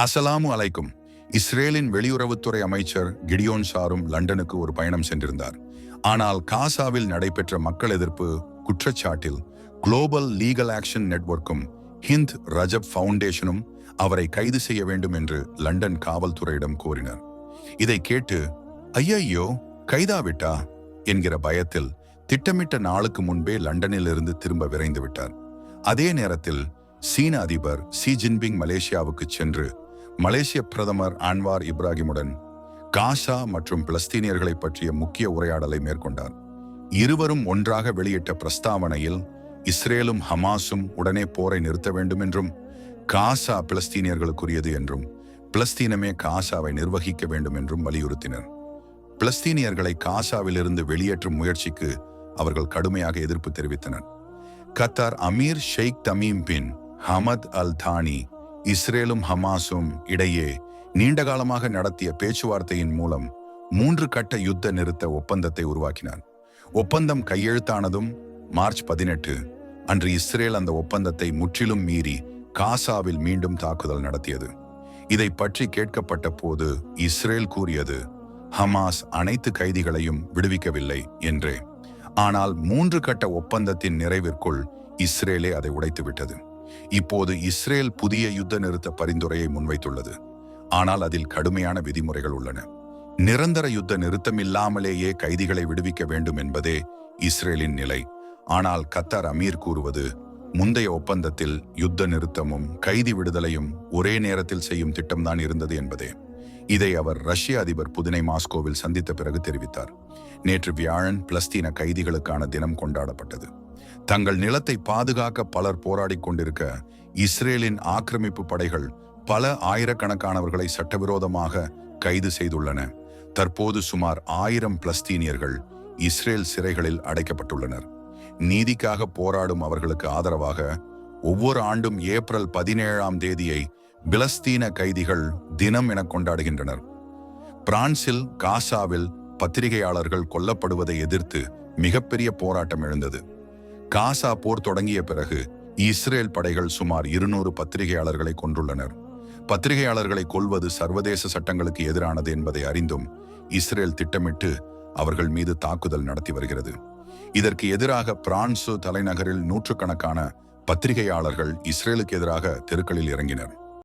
அசலாமு அலைக்கும். இஸ்ரேலின் வெளியுறவுத்துறை அமைச்சர் கிடியோன் ஷாரும் லண்டனுக்கு ஒரு பயணம் சென்றிருந்தார். ஆனால் காசாவில் நடைபெற்ற மக்கள் எதிர்ப்பு குற்றச்சாட்டில் குளோபல் லீகல் ஆக்ஷன் நெட்வொர்க்கும் ஹிந்த் ரஜப் ஃபவுண்டேஷனும் அவரை கைது செய்ய வேண்டும் என்று லண்டன் காவல்துறையிடம் கோரினர். இதை கேட்டு ஐயையோ கைதாவிட்டா? என்கிற பயத்தில் திட்டமிட்ட நாளுக்கு முன்பே லண்டனில் இருந்து திரும்ப விரைந்து விட்டார். அதே நேரத்தில் சீன அதிபர் சி ஜின்பிங் மலேசியாவுக்கு சென்று மலேசிய பிரதமர் அன்வார் இப்ராஹிமுடன் காசா மற்றும் பிலஸ்தீனியர்களை பற்றிய முக்கிய உரையாடலை மேற்கொண்டார். இருவரும் ஒன்றாக வெளியிட்ட பிரஸ்தாவனையில் இஸ்ரேலும் ஹமாஸும் உடனே போரை நிறுத்த வேண்டும் என்றும் காசா பிலஸ்தீனியர்களுக்குரியது என்றும் பிலஸ்தீனமே காசாவை நிர்வகிக்க வேண்டும் என்றும் வலியுறுத்தினர். பிலஸ்தீனியர்களை காசாவிலிருந்து வெளியேற்றும் முயற்சிக்கு அவர்கள் கடுமையாக எதிர்ப்பு தெரிவித்தனர். Qatar Amir Sheikh Tamim bin Hamad Al Thani இஸ்ரேலும் ஹமாஸும் இடையே நீண்ட காலமாக நடத்திய பேச்சுவார்த்தையின் மூலம் மூன்று கட்ட யுத்த நிறுத்த ஒப்பந்தத்தை உருவாக்கினார் ஒப்பந்தம் கையெழுத்தானதும் மார்ச் பதினெட்டு. அன்று இஸ்ரேல் அந்த ஒப்பந்தத்தை முற்றிலும் மீறி காசாவில் மீண்டும் தாக்குதல் நடத்தியது. இதை பற்றி கேட்கப்பட்ட போது இஸ்ரேல் கூறியது ஹமாஸ் அனைத்து கைதிகளையும் விடுவிக்கவில்லை என்றே. ஆனால் மூன்று கட்ட ஒப்பந்தத்தின் நிறைவிற்குள் இஸ்ரேலே அதை உடைத்துவிட்டது. இப்போது இஸ்ரேல் புதிய யுத்த நிறுத்த பரிந்துரையை முன்வைத்துள்ளது. ஆனால் அதில் கடுமையான விதிமுறைகள் உள்ளன. நிரந்தர யுத்த நிறுத்தம் இல்லாமலேயே கைதிகளை விடுவிக்க வேண்டும் என்பதே இஸ்ரேலின் நிலை. ஆனால் கத்தார் அமீர் கூறுவது முந்தைய ஒப்பந்தத்தில் யுத்த நிறுத்தமும் கைதி விடுதலையும் ஒரே நேரத்தில் செய்யும் திட்டம்தான் இருந்தது என்பதே. இதை அவர் ரஷ்ய அதிபர் புதினை மாஸ்கோவில் சந்தித்த பிறகு தெரிவித்தார். நேற்று வியாழன் பிளஸ்தீன கைதிகளுக்கான தினம் கொண்டாடப்பட்டது. தங்கள் நிலத்தை பாதுகாக்க பலர் போராடிக் கொண்டிருக்க இஸ்ரேலின் ஆக்கிரமிப்பு படைகள் பல ஆயிரக்கணக்கானவர்களை சட்டவிரோதமாக கைது செய்துள்ளன. தற்போது சுமார் ஆயிரம் பிளஸ்தீனியர்கள் இஸ்ரேல் சிறைகளில் அடைக்கப்பட்டுள்ளனர். நீதிக்காக போராடும் அவர்களுக்கு ஆதரவாக ஒவ்வொரு ஆண்டும் ஏப்ரல் பதினேழாம் தேதியை பிலஸ்தீன கைதிகள் தினம் என கொண்டாடுகின்றனர். பிரான்சில் காசாவில் பத்திரிகையாளர்கள் கொல்லப்படுவதை எதிர்த்து மிகப்பெரிய போராட்டம் எழுந்தது. காசா போர் தொடங்கிய பிறகு இஸ்ரேல் படைகள் சுமார் இருநூறு பத்திரிகையாளர்களை கொன்றுள்ளனர். பத்திரிகையாளர்களை கொல்வது சர்வதேச சட்டங்களுக்கு எதிரானது என்பதை அறிந்தும் இஸ்ரேல் திட்டமிட்டு அவர்கள் மீது தாக்குதல் நடத்தி வருகிறது. இதற்கு எதிராக பிரான்சு தலைநகரில் நூற்றுக்கணக்கான பத்திரிகையாளர்கள் இஸ்ரேலுக்கு எதிராக தெருக்களில் இறங்கினர்.